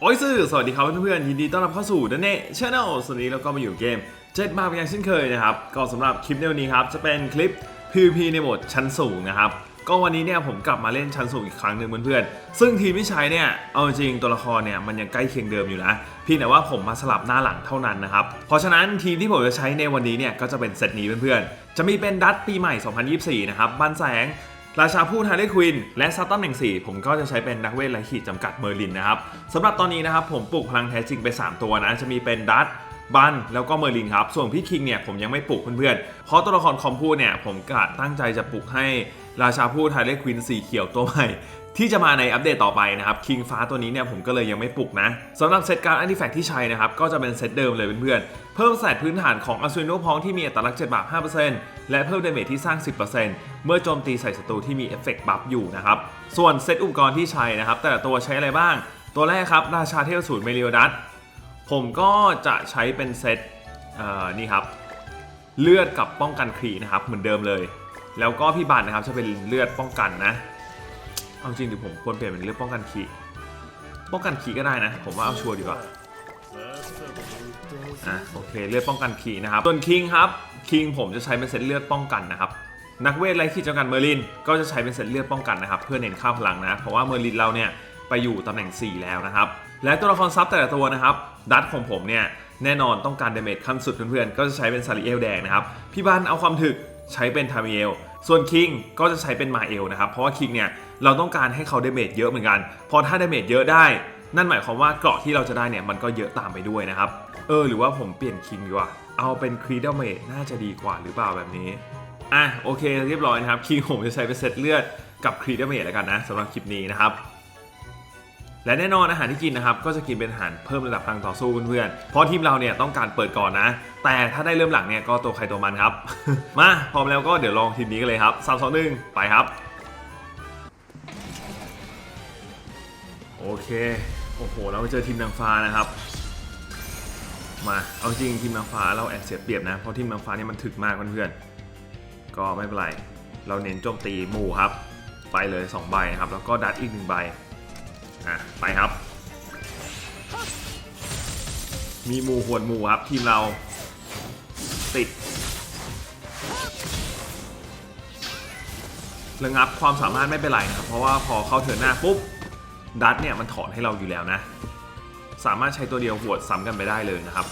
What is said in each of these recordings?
โอ้ยซื่อสวัสดีครับเพื่อนๆยินดีต้อนรับเข้าสู่ดันเน่ชาแนลสวัสดีแล้วก็มาอยู่เกมเจ็ดมาเป็นอย่างเช่นเคยนะครับ ก็สำหรับคลิปในวันนี้ครับ จะเป็นคลิป PVP ในโหมดชั้นสูงนะครับ ก็วันนี้เนี่ยผมกลับมาเล่นชั้นสูงอีกครั้งหนึ่งเพื่อนๆ ซึ่งทีมที่ใช้เนี่ย เอาจริงตัวละครเนี่ยมันยังใกล้เคียงเดิมอยู่นะเพียงแต่ว่าผมมาสลับหน้าหลังเท่านั้นนะครับ เพราะฉะนั้นทีมที่ผมจะใช้ในวันนี้เนี่ยก็จะเป็นเซตนี้เพื่อนๆ จะมีเป็นดัตปีใหม่ 2024 นะครับ บันแสง ราชาผู้ทาร์เลควิน และซัตตันแห่งสี่ผมก็จะใช้เป็นนักเวทไร้ขีดจำกัดเมอร์ลินนะครับสำหรับตอนนี้นะครับผมปลูกพลังแท้จริงไป 3 ตัวนะจะมีเป็นดัตบันแล้วก็เมอร์ลินครับ ส่วนพี่คิงเนี่ยผมยังไม่ปลูกเพื่อนๆ เพราะตัวละครคอมพูเนี่ยผมกะตั้งใจจะปลูกให้ราชาผู้ทาร์เลควินสีเขียวตัวใหม่ ที่จะมาในอัปเดตต่อไปนะครับคิงฟ้าตัวนี้เนี่ยผมก็เลยยังไม่ปลุกนะสำหรับเซตการ์ดอันติแฟกที่ใช้นะครับก็จะเป็นเซตเดิมเลยเพื่อนๆเพิ่มแสตพื้นฐานของอัศวินโนพองที่มีอัตลักษณ์7บาท5%และเพิ่มเดเมจที่สร้าง 10%เมื่อโจมตีใส่ศัตรูที่มีเอฟเฟกต์บัฟอยู่นะครับส่วนเซตอุปกรณ์ที่ใช้นะครับแต่ละตัวใช้อะไรบ้าง ตัวแรกครับราชาเทพสูตรเมลิโอดัสผมก็จะใช้เป็นเซตเอ่อนี่ครับเลือดกับป้องกันครีนะครับเหมือนเดิมเลย แล้วก็พี่บันนะครับจะเป็นเลือดป้องกันนะ เอาจริงดิผมควรเปลี่ยนเป็นเลือดป้องกันคีป้องกันคีก็ได้นะ ผมว่าเอาชัวร์ดีกว่าอะโอเคเลือดป้องกันคีนะครับส่วนคิงครับคิงผมจะใช้เป็นเซตเลือดป้องกันนะครับนักเวทไร้ขีดจำกัดเมอร์ลิน ก็จะใช้เป็นเซตเลือดป้องกันนะครับเพื่อเน้นค่าพลังนะเพราะว่าเมอร์ลินเราเนี่ยไปอยู่ตำแหน่ง 4 แล้วนะครับ และตัวละครซับแต่ละตัวนะครับ ดัตของผมเนี่ยแน่นอนต้องการเดเมจขั้นสุดเพื่อนๆก็จะใช้เป็นซาริเอลแดงนะครับพี่บ้านเอาความถึกใช้เป็นทามิเอลส่วนคิงก็จะใช้เป็นมาเอลนะครับเพราะว่าคิงเนี่ย เราต้องการให้เขาเดเมจเยอะเหมือนกันพอถ้าเดเมจเยอะได้ นั่นหมายความว่าเกราะที่เราจะได้เนี่ยมันก็เยอะตามไปด้วยนะครับเออหรือว่าผมเปลี่ยนคิงดีกว่า เอาเป็นครีดเมจน่าจะดีกว่าหรือเปล่าแบบนี้อะโอเคเรียบร้อยนะครับคิงผมจะใช้เป็นเซตเลือดกับครีดเมจแล้วกันนะสำหรับคลิปนี้นะครับและแน่นอนอาหารที่กินนะครับก็จะกินเป็นอาหารเพิ่มระดับพลังต่อสู้เพื่อนๆเพราะทีมเราเนี่ยต้องการเปิดก่อนนะ แต่ถ้าได้เริ่มหลังเนี่ยก็ตัวใครตัวมันครับ มาพร้อมแล้วก็เดี๋ยวลองทีมนี้กันเลยครับสามสองหนึ่งไปครับ โอเคโอ้โหเราไปเจอทีมนางฟ้านะครับ มาเอาจริงทีมนางฟ้าเราแอบเสียเปรียบนะเพราะทีมนางฟ้านี่มันถึกมากเพื่อนๆก็ไม่เป็นไรเราเน้นโจมตีหมู่ครับ ไปเลย2ใบนะครับแล้วก็ดัดอีกหนึ่งใบอะไปครับ มีหมู่หวดหมู่ครับทีมเราติดระงับความสามารถไม่เป็นไรนะครับเพราะว่าพอเข้าเทินหน้าปุ๊บ ดัตเนี่ยมันถอนให้เราอยู่แล้วนะ สามารถใช้ตัวเดียวหวดซ้ำกันไปได้เลยนะครับ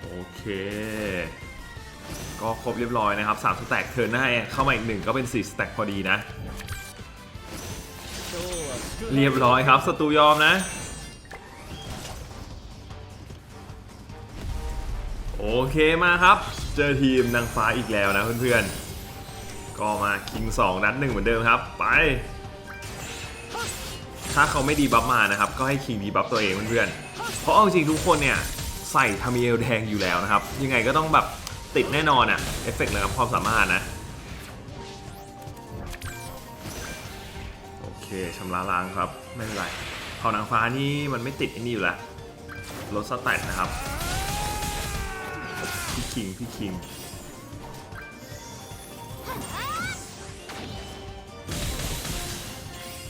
โอเค ก็ครบเรียบร้อยนะครับ 3 สแต็กเทิร์นหน้าเข้ามาอีกหนึ่งก็เป็น 4 สแต็กพอดีนะ เรียบร้อยครับศัตรูยอมนะ โอเคมาครับ เจอทีมนางฟ้าอีกแล้วนะเพื่อนๆ ก็มาคิง2นัดหนึ่งเหมือนเดิมครับ ไป ถ้าเขาไม่ดีบัฟมานะครับ ก็ให้คิงดีบัฟตัวเองเพื่อนๆ เพราะเอาจริงทุกคนเนี่ยใส่ทามิเอลแดงอยู่แล้วนะครับ ยังไงก็ต้องแบบติดแน่นอนอะเอฟเฟกต์เลยครับความสามารถนะ โอเคชำระล้างครับ ไม่เป็นไรเผานางฟ้านี่มันไม่ติดไอ้นี่อยู่ล้วลดสแตทนะครับ พี่คิง พี่คิง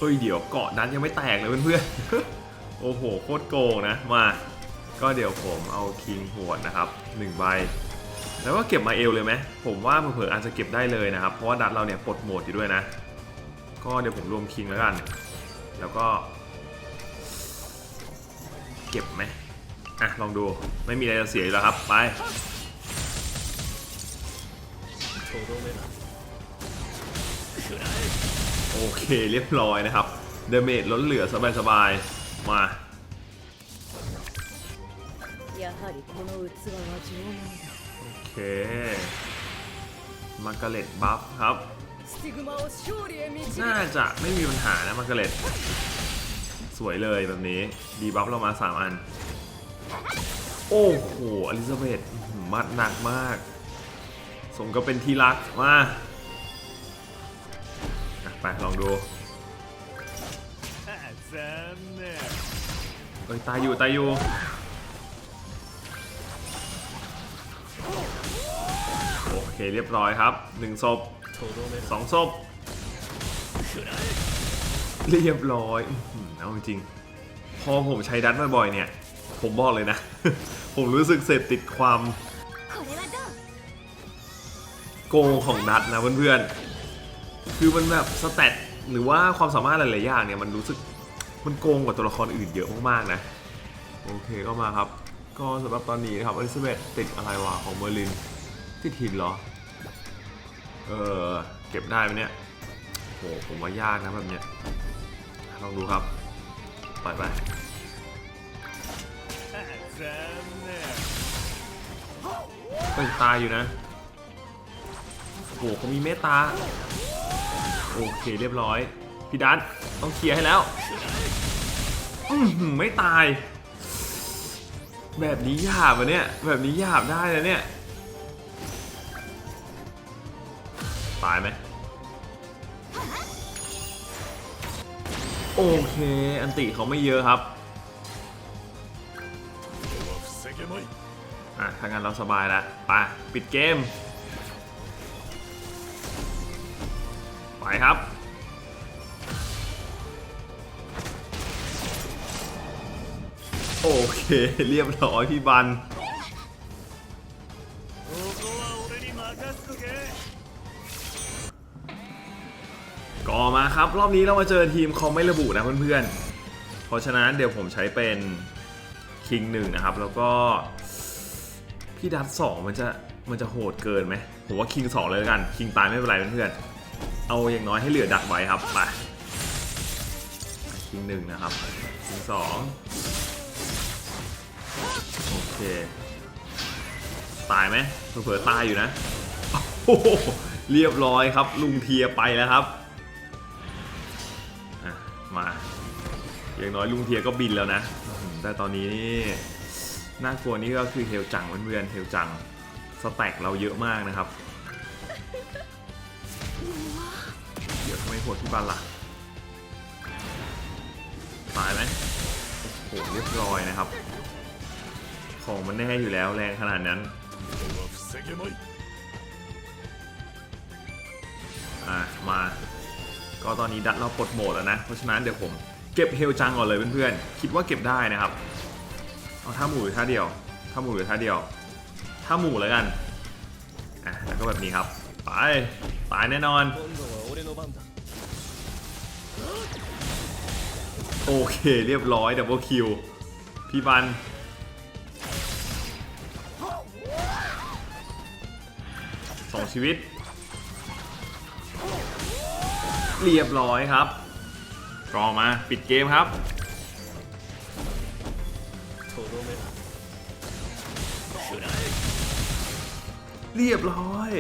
เฮ้ยเดี๋ยวเกาะนั้นยังไม่แตกเลยเพื่อนๆ โอ้โหโคตรโกงนะมา ก็เดี๋ยวผมเอาคิงหวดนะครับหนึ่งใบ แล้วก็เก็บมาเอลเลยไหมผมว่าเผื่ออาจจะเก็บได้เลยนะครับ เพราะว่าดัตเราเนี่ยปลดโหมดอยู่ด้วยนะ ก็เดี๋ยวผมรวมคิงแล้วกัน แล้วก็ เก็บไหมอะลองดูไม่มีอะไรจะเสียอยู่แล้วครับไปโโอเคเรียบร้อยนะครับ เดเมจล้นเหลือสบายๆ มาโอเคมากาเล็ตบัฟครับ น่าจะไม่มีปัญหานะมากาเล็ตสวยเลยแบบนี้ ดีบัฟเรามา 3 อัน โอ้โหอลิซาเบธมัดหนักมาก สมกับเป็นที่รักมา ไปลองดูเอ้ยตายอยู่ตายอยู่โอเคเรียบร้อยครับหนึ่งศพสองศพเรียบร้อยเอาจริงพอผมใช้ดัตบ่อยๆเนี่ย ผมบอกเลยนะ ผมรู้สึกเสพติดความ โกงของดัตนะเพื่อนๆ คือมันแบบสเตตหรือว่าความสามารถหลายๆอย่างเนี่ยมันรู้สึกมันโกงกว่าตัวละครอื่นเยอะมากๆนะ โอเคก็มาครับ ก็สำหรับตอนนี้นะครับอลิซาเบธติดอะไรวะของเมอร์ลินติดหินเหรอ เออเก็บได้ไหมเนี่ยโหผมว่ายากนะแบบเนี้ยลองดูครับปล่อยไปเฮ้ยตายอยู่นะโหเขามีเมตตา โอเคเรียบร้อย พี่ดันต้องเคลียร์ให้แล้วอืมไม่ตาย แบบนี้ยากอะเนี่ย แบบนี้ยากได้เลยเนี่ย ตายไหมโอเค อันติเขาไม่เยอะครับอะถ้างั้นเราสบายแล้วไปปิดเกม ครับ โอเค เรียบร้อยพี่บันก็มาครับ รอบนี้เรามาเจอทีมคอมไม่ระบุนะเพื่อนๆ เพราะฉะนั้นเดี๋ยวผมใช้เป็นคิงหนึ่งนะครับ แล้วก็ พี่ดัตสองมันจะมันจะโหดเกินไหมผมว่าคิงสองเลยกัน คิงตายไม่เป็นไรเพื่อนๆ เอาอย่างน้อยให้เหลือดักไว้ครับไปคิงหนึ่งนะครับคิงสองโอเค ตายไหมเผื่อตายอยู่นะโอ้โหเรียบร้อยครับ ลุงเทียไปแล้วครับมาอย่างน้อยลุงเทียก็บินแล้วนะ แต่ตอนนี้นี่น่ากลัวนี่ก็คือเฮลจังเพื่อนๆเฮลจังสแต็กเราเยอะมากนะครับ ไม่หดที่บ้านล่ะตายไหมโอ้โหเรียบร้อยนะครับ ของมันแน่อยู่แล้วแรงขนาดนั้นอะมา ก็ตอนนี้ดัดเราปลดโหมดแล้วนะ เพราะฉะนั้นเดี๋ยวผมเก็บเฮลจังก่อนเลยเพื่อนๆ คิดว่าเก็บได้นะครับเอาท่าหมู่หรือท่าเดียวท่าหมู่หรือท่าเดียวท่าหมู่แล้วกันอะแล้วก็แบบนี้ครับ ไป ตายแน่นอน โอเคเรียบร้อยดับเบิลคิวพี่บัน สองชีวิต เรียบร้อยครับกอมาปิดเกมครับเรียบร้อย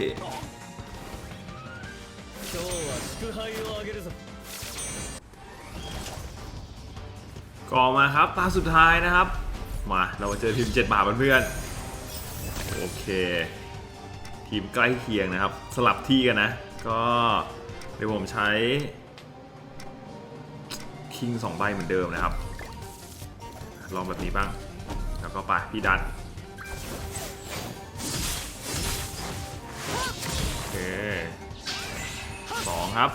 กรอมาครับตาสุดท้ายนะครับ มาเรามาเจอทีมเจ็ดบาทเพื่อนโอเค ทีมใกล้เคียงนะครับ สลับที่กันนะ ก็เดี๋ยวผมใช้คิงสองใบเหมือนเดิมนะครับ ลองแบบนี้บ้าง แล้วก็ไปพี่ดันโอเคสองครับ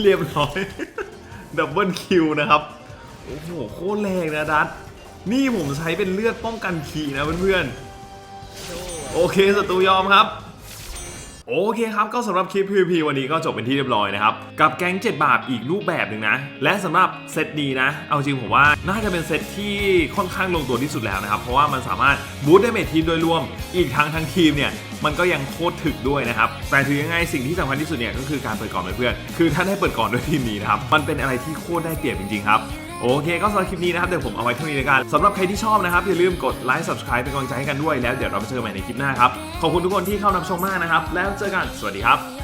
เรียบร้อย ดับเบิลคิวนะครับ โอ้โห โคตรแรงนะดัตนี่ผมใช้เป็นเลือดป้องกันขีนะเพื่อนๆ โอเคศัตรูยอมครับ โอเคครับ ก็สำหรับคลิปพีพีวันนี้ก็จบเป็นที่เรียบร้อยนะครับ กับแก๊ง 7 บาปอีกรูปแบบหนึ่งนะ และสำหรับเซตนี้นะ เอาจริงผมว่าน่าจะเป็นเซตที่ค่อนข้างลงตัวที่สุดแล้วนะครับ เพราะว่ามันสามารถบูตได้เมทีมโดยรวม อีกทั้งทั้งทีมเนี่ยมันก็ยังโคตรถึกด้วยนะครับ แต่ถือยังไงสิ่งที่สำคัญที่สุดเนี่ยก็คือการเปิดก่อนเพื่อน คือถ้าได้เปิดก่อนด้วยทีมนี้นะครับ มันเป็นอะไรที่โคตรได้เปรียบจริงๆครับ โอเค ก็สำหรับคลิปนี้นะครับ เดี๋ยวผมเอาไว้เท่านี้แล้วกันสำหรับใครที่ชอบนะครับ อย่าลืมกดไลค์ subscribe เป็นกำลังใจให้กันด้วย แล้วเดี๋ยวเราไปเจอกันใหม่ในคลิปหน้าครับ ขอบคุณทุกคนที่เข้ารับชมมากนะครับ แล้วเจอกัน สวัสดีครับ